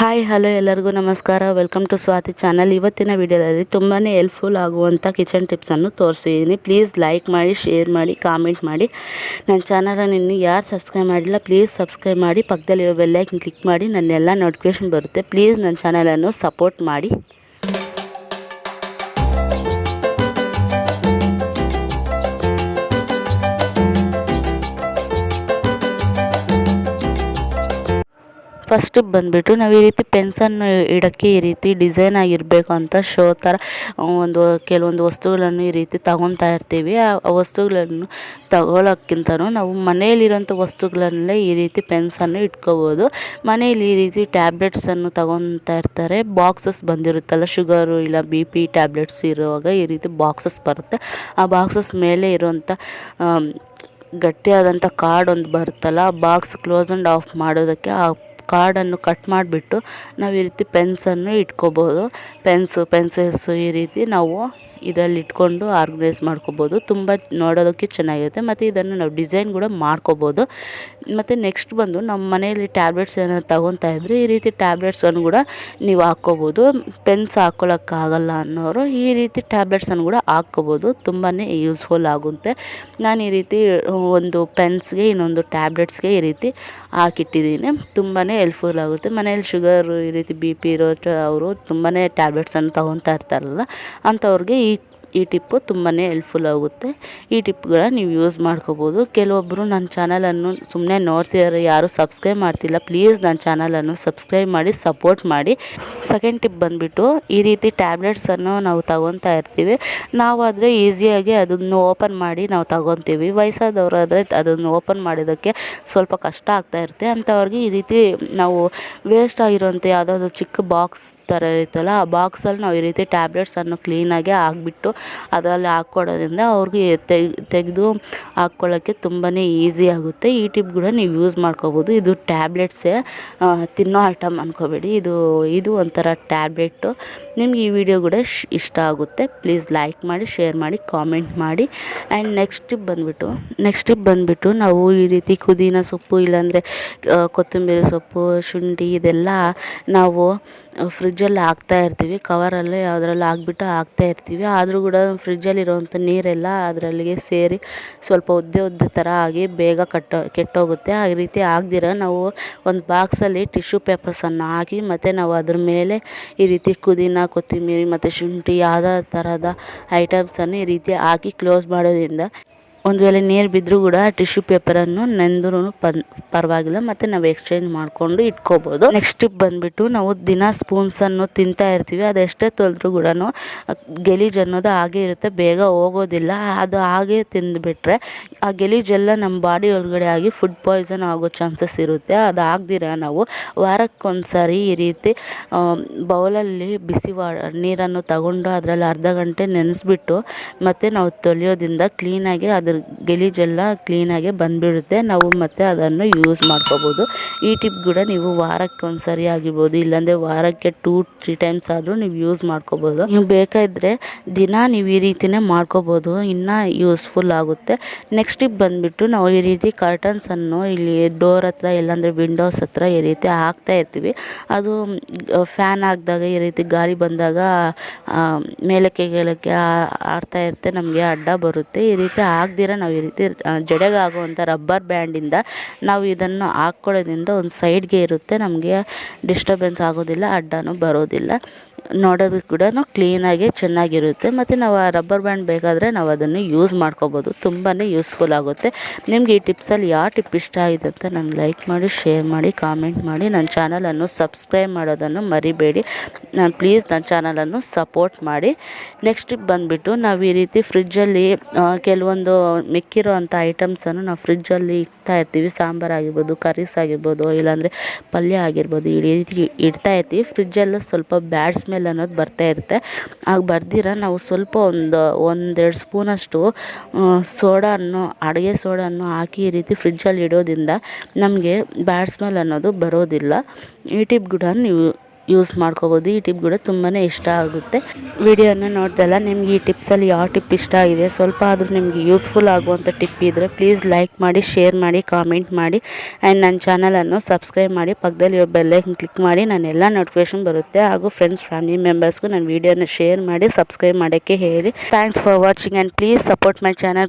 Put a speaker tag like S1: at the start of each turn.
S1: Hi, hello ಎಲ್ಲರಿಗೂ ನಮಸ್ಕಾರ. Welcome to Swathi channel. ಇವತ್ತಿನ ವಿಡಿಯೋದಲ್ಲಿ ತುಂಬಾ ಹೆಲ್ಪ್ಫುಲ್ ಆಗುವಂಥ ಕಿಚನ್ ಟಿಪ್ಸನ್ನು ತೋರಿಸಿದ್ದೀನಿ. ಪ್ಲೀಸ್ ಲೈಕ್ ಮಾಡಿ ಶೇರ್ ಮಾಡಿ ಕಾಮೆಂಟ್ ಮಾಡಿ. ನನ್ನ ಚಾನಲನ್ನು ಇನ್ನು ಯಾರು ಸಬ್ಸ್ಕ್ರೈಬ್ ಮಾಡಿಲ್ಲ ಪ್ಲೀಸ್ ಸಬ್ಸ್ಕ್ರೈಬ್ ಮಾಡಿ. ಪಕ್ಕದಲ್ಲಿರೋ ಬೆಲ್ಲೈಕನ್ ಕ್ಲಿಕ್ ಮಾಡಿ. ನನ್ನೆಲ್ಲ ನೋಟಿಫಿಕೇಷನ್ ಬರುತ್ತೆ. ಪ್ಲೀಸ್ ನನ್ನ ಚಾನಲನ್ನು ಸಪೋರ್ಟ್ ಮಾಡಿ. ಫಸ್ಟ್ ಬಂದುಬಿಟ್ಟು ನಾವು ಈ ರೀತಿ ಪೆನ್ಸನ್ನು ಇಡೋಕ್ಕೆ ಈ ರೀತಿ ಡಿಸೈನ್ ಆಗಿರಬೇಕು ಅಂತ ಶೋ ಥರ ಒಂದು ಕೆಲವೊಂದು ವಸ್ತುಗಳನ್ನು ಈ ರೀತಿ ತಗೊತಾ ಇರ್ತೀವಿ. ಆ ವಸ್ತುಗಳನ್ನು ತಗೊಳ್ಳೋಕ್ಕಿಂತನೂ ನಾವು ಮನೆಯಲ್ಲಿರೋಂಥ ವಸ್ತುಗಳನ್ನೇ ಈ ರೀತಿ ಪೆನ್ಸನ್ನು ಇಟ್ಕೋಬೋದು. ಮನೆಯಲ್ಲಿ ಈ ರೀತಿ ಟ್ಯಾಬ್ಲೆಟ್ಸನ್ನು ತಗೊತಾ ಇರ್ತಾರೆ. ಬಾಕ್ಸಸ್ ಬಂದಿರುತ್ತಲ್ಲ ಶುಗರು ಇಲ್ಲ ಬಿ ಪಿ ಟ್ಯಾಬ್ಲೆಟ್ಸ್ ಇರುವಾಗ ಈ ರೀತಿ ಬಾಕ್ಸಸ್ ಬರುತ್ತೆ. ಆ ಬಾಕ್ಸಸ್ ಮೇಲೆ ಇರುವಂಥ ಗಟ್ಟಿಯಾದಂಥ ಕಾರ್ಡ್ ಒಂದು ಬರುತ್ತಲ್ಲ, ಆ ಬಾಕ್ಸ್ ಕ್ಲೋಸ್ ಆ್ಯಂಡ್ ಆಫ್ ಮಾಡೋದಕ್ಕೆ ಆ ಕಾರ್ಡನ್ನು ಕಟ್ ಮಾಡಿಬಿಟ್ಟು ನಾವು ಈ ರೀತಿ ಪೆನ್ಸನ್ನು ಇಟ್ಕೋಬೋದು. ಪೆನ್ಸು ಪೆನ್ಸಿಲ್ಸು ಈ ರೀತಿ ನಾವು ಇದರಲ್ಲಿ ಇಟ್ಕೊಂಡು ಆರ್ಗನೈಸ್ ಮಾಡ್ಕೋಬೋದು. ತುಂಬ ನೋಡೋದಕ್ಕೆ ಚೆನ್ನಾಗಿರುತ್ತೆ. ಮತ್ತು ಇದನ್ನು ನಾವು ಡಿಸೈನ್ ಕೂಡ ಮಾಡ್ಕೋಬೋದು. ಮತ್ತು ನೆಕ್ಸ್ಟ್ ಬಂದು ನಮ್ಮ ಮನೆಯಲ್ಲಿ ಟ್ಯಾಬ್ಲೆಟ್ಸ್ ಏನಾದ್ರು ತಗೊತಾ ಇದ್ದರೆ ಈ ರೀತಿ ಟ್ಯಾಬ್ಲೆಟ್ಸನ್ನು ಕೂಡ ನೀವು ಹಾಕ್ಕೋಬೋದು. ಪೆನ್ಸ್ ಹಾಕ್ಕೊಳ್ಳೋಕ್ಕಾಗಲ್ಲ ಅನ್ನೋರು ಈ ರೀತಿ ಟ್ಯಾಬ್ಲೆಟ್ಸನ್ನು ಕೂಡ ಹಾಕ್ಕೋಬೋದು. ತುಂಬಾ ಯೂಸ್ಫುಲ್ ಆಗುತ್ತೆ. ನಾನು ಈ ರೀತಿ ಒಂದು ಪೆನ್ಸ್ಗೆ ಇನ್ನೊಂದು ಟ್ಯಾಬ್ಲೆಟ್ಸ್ಗೆ ಈ ರೀತಿ ಹಾಕಿಟ್ಟಿದ್ದೀನಿ. ತುಂಬಾ ಹೆಲ್ಪ್ಫುಲ್ ಆಗುತ್ತೆ. ಮನೇಲಿ ಶುಗರ್ ಈ ರೀತಿ ಬಿ ಪಿ ಇರೋ ಅವರು ತುಂಬಾ ಟ್ಯಾಬ್ಲೆಟ್ಸನ್ನು ತಗೊತಾ ಇರ್ತಾರಲ್ಲ, ಅಂಥವ್ರಿಗೆ ಈ ಟಿಪ್ಪು ತುಂಬಾ ಹೆಲ್ಪ್ಫುಲ್ ಆಗುತ್ತೆ. ಈ ಟಿಪ್ಗಳ ನೀವು ಯೂಸ್ ಮಾಡ್ಕೋಬೋದು. ಕೆಲವೊಬ್ಬರು ನನ್ನ ಚಾನಲನ್ನು ಸುಮ್ಮನೆ ನೋಡ್ತಿದ್ದಾರೆ ಯಾರು ಸಬ್ಸ್ಕ್ರೈಬ್ ಮಾಡ್ತಿಲ್ಲ ಪ್ಲೀಸ್ ನನ್ನ ಚಾನಲನ್ನು ಸಬ್ಸ್ಕ್ರೈಬ್ ಮಾಡಿ ಸಪೋರ್ಟ್ ಮಾಡಿ. ಸೆಕೆಂಡ್ ಟಿಪ್ ಬಂದುಬಿಟ್ಟು, ಈ ರೀತಿ ಟ್ಯಾಬ್ಲೆಟ್ಸನ್ನು ನಾವು ತಗೊತಾ ಇರ್ತೀವಿ. ನಾವಾದರೆ ಈಸಿಯಾಗಿ ಅದನ್ನು ಓಪನ್ ಮಾಡಿ ನಾವು ತಗೊತೀವಿ. ವಯಸ್ಸಾದವರಾದರೆ ಅದನ್ನು ಓಪನ್ ಮಾಡೋದಕ್ಕೆ ಸ್ವಲ್ಪ ಕಷ್ಟ ಆಗ್ತಾ ಇರುತ್ತೆ. ಅಂಥವ್ರಿಗೆ ಈ ರೀತಿ ನಾವು ವೇಸ್ಟ್ ಆಗಿರೋಂಥ ಯಾವುದಾದ್ರು ಚಿಕ್ಕ ಬಾಕ್ಸ್ ಥರ ಇರುತ್ತಲ್ಲ, ಆ ಬಾಕ್ಸಲ್ಲಿ ನಾವು ಈ ರೀತಿ ಟ್ಯಾಬ್ಲೆಟ್ಸನ್ನು ಕ್ಲೀನಾಗಿ ಹಾಕ್ಬಿಟ್ಟು ಅದರಲ್ಲಿ ಹಾಕ್ಕೊಡೋದ್ರಿಂದ ಅವ್ರಿಗೆ ತೆಗೆದು ಹಾಕ್ಕೊಳ್ಳೋಕ್ಕೆ ತುಂಬಾ ಈಸಿ ಆಗುತ್ತೆ. ಈ ಟಿಪ್ ಕೂಡ ನೀವು ಯೂಸ್ ಮಾಡ್ಕೋಬೋದು. ಇದು ಟ್ಯಾಬ್ಲೆಟ್ಸೇ ತಿನ್ನೋ ಐಟಮ್ ಅಂದ್ಕೋಬೇಡಿ ಇದು ಇದು ಒಂಥರ ಟ್ಯಾಬ್ಲೆಟ್ಟು ನಿಮ್ಗೆ ಈ ವಿಡಿಯೋ ಕೂಡ ಇಷ್ಟ ಆಗುತ್ತೆ. ಪ್ಲೀಸ್ ಲೈಕ್ ಮಾಡಿ ಶೇರ್ ಮಾಡಿ ಕಾಮೆಂಟ್ ಮಾಡಿ. ಆ್ಯಂಡ್ ನೆಕ್ಸ್ಟ್ ಟಿಪ್ ಬಂದುಬಿಟ್ಟು ನೆಕ್ಸ್ಟ್ ಟಿಪ್ ಬಂದುಬಿಟ್ಟು ನಾವು ಈ ರೀತಿ ಪುದೀನ ಸೊಪ್ಪು ಇಲ್ಲಾಂದರೆ ಕೊತ್ತಂಬರಿ ಸೊಪ್ಪು, ಶುಂಠಿ ಇದೆಲ್ಲ ನಾವು ಫ್ರಿಜ್ಜಲ್ಲಿ ಹಾಕ್ತಾ ಇರ್ತೀವಿ. ಕವರಲ್ಲಿ ಅದರಲ್ಲಿ ಹಾಕ್ಬಿಟ್ಟು ಹಾಕ್ತಾ ಇರ್ತೀವಿ. ಆದರೂ ಕೂಡ ಫ್ರಿಜ್ಜಲ್ಲಿರುವಂಥ ನೀರೆಲ್ಲ ಅದರಲ್ಲಿಗೆ ಸೇರಿ ಸ್ವಲ್ಪ ಒದ್ದೆ ಒದ್ದೆ ಥರ ಆಗಿ ಬೇಗ ಕಟ್ಟೋ, ಕೆಟ್ಟೋಗುತ್ತೆ. ಆ ರೀತಿ ಆಗ್ದಿರ ನಾವು ಒಂದು ಬಾಕ್ಸಲ್ಲಿ ಟಿಶ್ಯೂ ಪೇಪರ್ಸನ್ನು ಹಾಕಿ ಮತ್ತು ನಾವು ಅದ್ರ ಮೇಲೆ ಈ ರೀತಿ ಪುದೀನ ಕೊತ್ತಿಮೀರಿ ಮತ್ತು ಶುಂಠಿ ಯಾವುದೇ ಥರದ ಐಟಮ್ಸನ್ನು ಈ ರೀತಿ ಹಾಕಿ ಕ್ಲೋಸ್ ಮಾಡೋದ್ರಿಂದ ಒಂದು ವೇಳೆ ನೀರು ಬಿದ್ದರೂ ಕೂಡ ಟಿಶ್ಯೂ ಪೇಪರನ್ನು ನೆಂದ್ರೂ ಪನ್, ಪರವಾಗಿಲ್ಲ, ಮತ್ತು ನಾವು ಎಕ್ಸ್ಚೇಂಜ್ ಮಾಡಿಕೊಂಡು ಇಟ್ಕೋಬೋದು. ನೆಕ್ಸ್ಟ್ ಬಂದುಬಿಟ್ಟು ನಾವು ದಿನ ಸ್ಪೂನ್ಸನ್ನು ತಿಂತಾ ಇರ್ತೀವಿ, ಅದೆಷ್ಟೇ ತೊಳೆದ್ರೂ ಕೂಡ ಗೆಲೀಜು ಅನ್ನೋದು ಹಾಗೆ ಇರುತ್ತೆ, ಬೇಗ ಹೋಗೋದಿಲ್ಲ, ಅದು ಹಾಗೆ ತಿಂದುಬಿಟ್ರೆ ಆ ಗೆಲೀಜೆಲ್ಲ ನಮ್ಮ ಬಾಡಿ ಒಳಗಡೆ ಆಗಿ ಫುಡ್ ಪಾಯ್ಸನ್ ಆಗೋ ಚಾನ್ಸಸ್ ಇರುತ್ತೆ, ಅದು ಆಗದಿರ ನಾವು? ವಾರಕ್ಕೊಂದ್ಸರಿ ಈ ರೀತಿ ಬೌಲಲ್ಲಿ ಬಿಸಿ ವಾ, ನೀರನ್ನು ತಗೊಂಡು ಅದರಲ್ಲಿ ಅರ್ಧ ಗಂಟೆ ನೆನೆಸ್ಬಿಟ್ಟು, ಮತ್ತು ನಾವು ತೊಳೆಯೋದ್ರಿಂದ ಕ್ಲೀನಾಗಿ ಅದ್ರ ಗಲೀಜೆಲ್ಲ ಕ್ಲೀನಾಗೆ ಬಂದುಬಿಡುತ್ತೆ. ನಾವು ಮತ್ತೆ ಅದನ್ನು ಯೂಸ್ ಮಾಡ್ಕೋಬೋದು. ಈ ಟಿಪ್ ಕೂಡ ನೀವು ವಾರಕ್ಕೆ ಒಂದು ಸರಿ ಆಗಿರ್ಬೋದು, ಇಲ್ಲಾಂದರೆ ವಾರಕ್ಕೆ ಟೂ ತ್ರೀ ಟೈಮ್ಸ್ ಆದರೂ ನೀವು ಯೂಸ್ ಮಾಡ್ಕೋಬೋದು. ನೀವು ಬೇಕಾದರೆ ದಿನ ನೀವು ಈ ರೀತಿಯೇ ಮಾಡ್ಕೋಬೋದು, ಇನ್ನೂ ಯೂಸ್ಫುಲ್ ಆಗುತ್ತೆ. ನೆಕ್ಸ್ಟ್ ಟಿಪ್ ಬಂದುಬಿಟ್ಟು ನಾವು ಈ ರೀತಿ ಕರ್ಟನ್ಸನ್ನು ಇಲ್ಲಿ ಡೋರ್ ಹತ್ರ, ಇಲ್ಲಾಂದರೆ ವಿಂಡೋಸ್ ಹತ್ರ ಈ ರೀತಿ ಹಾಕ್ತಾ ಇರ್ತೀವಿ. ಅದು ಫ್ಯಾನ್ ಹಾಕಿದಾಗ ಈ ರೀತಿ ಗಾಳಿ ಬಂದಾಗ ಮೇಲಕ್ಕೆ, ಕೆಳಕ್ಕೆ ಆಡ್ತಾ ಇರುತ್ತೆ, ನಮಗೆ ಅಡ್ಡ ಬರುತ್ತೆ. ಈ ರೀತಿ ಹಾಕ್ದಿರ ನಾವು ಈ ರೀತಿ ಜಡೆಗೆ ಆಗುವಂಥ ರಬ್ಬರ್ ಬ್ಯಾಂಡಿಂದ ನಾವು ಇದನ್ನು ಹಾಕ್ಕೊಳ್ಳೋದ್ರಿಂದ ಒಂದು ಸೈಡ್ಗೆ ಇರುತ್ತೆ, ನಮಗೆ ಡಿಸ್ಟರ್ಬೆನ್ಸ್ ಆಗೋದಿಲ್ಲ, ಅಡ್ಡನೂ ಬರೋದಿಲ್ಲ. ನೋಡೋದಕ್ಕೆ ಕೂಡ ಕ್ಲೀನಾಗಿ ಚೆನ್ನಾಗಿರುತ್ತೆ. ಮತ್ತು ನಾವು ಆ ರಬ್ಬರ್ ಬ್ಯಾಂಡ್ ಬೇಕಾದರೆ ನಾವು ಅದನ್ನು ಯೂಸ್ ಮಾಡ್ಕೋಬೋದು. ತುಂಬಾ ಯೂಸ್ಫುಲ್ ಆಗುತ್ತೆ. ನಿಮ್ಗೆ ಈ ಟಿಪ್ಸಲ್ಲಿ ಯಾವ ಟಿಪ್ ಇಷ್ಟ ಆಗಿದೆ ಅಂತ ನಂಗೆ ಲೈಕ್ ಮಾಡಿ ಶೇರ್ ಮಾಡಿ ಕಾಮೆಂಟ್ ಮಾಡಿ. ನನ್ನ ಚಾನಲನ್ನು ಸಬ್ಸ್ಕ್ರೈಬ್ ಮಾಡೋದನ್ನು ಮರಿಬೇಡಿ. ನಾನು ಪ್ಲೀಸ್ ನನ್ನ ಚಾನಲನ್ನು ಸಪೋರ್ಟ್ ಮಾಡಿ. ನೆಕ್ಸ್ಟ್ ಟಿಪ್ ಬಂದುಬಿಟ್ಟು ನಾವು ಈ ರೀತಿ ಫ್ರಿಜ್ಜಲ್ಲಿ ಕೆಲವೊಂದು ಮಿಕ್ಕಿರೋ ಅಂಥ ಐಟಮ್ಸನ್ನು ನಾವು ಫ್ರಿಜ್ಜಲ್ಲಿ ಇಡ್ತಾ ಇರ್ತೀವಿ. ಸಾಂಬಾರು ಆಗಿರ್ಬೋದು, ಕರೀಸ್ ಆಗಿರ್ಬೋದು, ಇಲ್ಲಾಂದರೆ ಪಲ್ಯ ಆಗಿರ್ಬೋದು ಇಡೀ ರೀತಿ ಇಡ್ತಾ ಇರ್ತೀವಿ. ಫ್ರಿಜ್ಜಲ್ಲಿ ಸ್ವಲ್ಪ ಬ್ಯಾಡ್ ಸ್ಮೆಲ್ ಅನ್ನೋದು ಬರ್ತಾ ಇರುತ್ತೆ. ಆಗ ಬರ್ದಿರ ನಾವು ಸ್ವಲ್ಪ ಒಂದು, ಒಂದೆರಡು ಸ್ಪೂನಷ್ಟು ಸೋಡಾನ್ನು ಅಡುಗೆ ಸೋಡಾನ್ನು ಹಾಕಿ ಈ ರೀತಿ ಫ್ರಿಜ್ಜಲ್ಲಿ ಇಡೋದ್ರಿಂದ ನಮಗೆ ಬ್ಯಾಡ್ ಸ್ಮೆಲ್ ಅನ್ನೋದು ಬರೋದಿಲ್ಲ. ಈ ಟಿಪ್ ಕೂಡ ನೀವು ಯೂಸ್ ಮಾಡ್ಕೋಬೋದು. ಈ ಟಿಪ್ ಕೂಡ ತುಂಬಾ ಇಷ್ಟ ಆಗುತ್ತೆ. ವಿಡಿಯೋನ ನೋಡ್ದಲ್ಲ ನಿಮ್ಗೆ ಈ ಟಿಪ್ಸಲ್ಲಿ ಯಾವ ಟಿಪ್ ಇಷ್ಟ ಆಗಿದೆ ಸ್ವಲ್ಪ ಆದರೂ ನಿಮಗೆ ಯೂಸ್ಫುಲ್ ಆಗುವಂಥ ಟಿಪ್ ಇದ್ದರೆ ಪ್ಲೀಸ್ ಲೈಕ್ ಮಾಡಿ ಶೇರ್ ಮಾಡಿ ಕಾಮೆಂಟ್ ಮಾಡಿ. ಆ್ಯಂಡ್ ನನ್ನ ಚಾನಲನ್ನು ಸಬ್ಸ್ಕ್ರೈಬ್ ಮಾಡಿ. ಪಕ್ಕದಲ್ಲಿ ಬೆಲ್ಲೈಕನ್ ಕ್ಲಿಕ್ ಮಾಡಿ. ನಾನು ಎಲ್ಲ ನೋಟಿಫಿಕೇಷನ್ ಬರುತ್ತೆ. ಹಾಗೂ ಫ್ರೆಂಡ್ಸ್ ಫ್ಯಾಮಿಲಿ ಮೆಂಬರ್ಸ್ಗೂ ನನ್ನ ವೀಡಿಯೋನ ಶೇರ್ ಮಾಡಿ ಸಬ್ಸ್ಕ್ರೈಬ್ ಮಾಡೋಕ್ಕೆ ಹೇಳಿ. Thanks for watching and please support my channel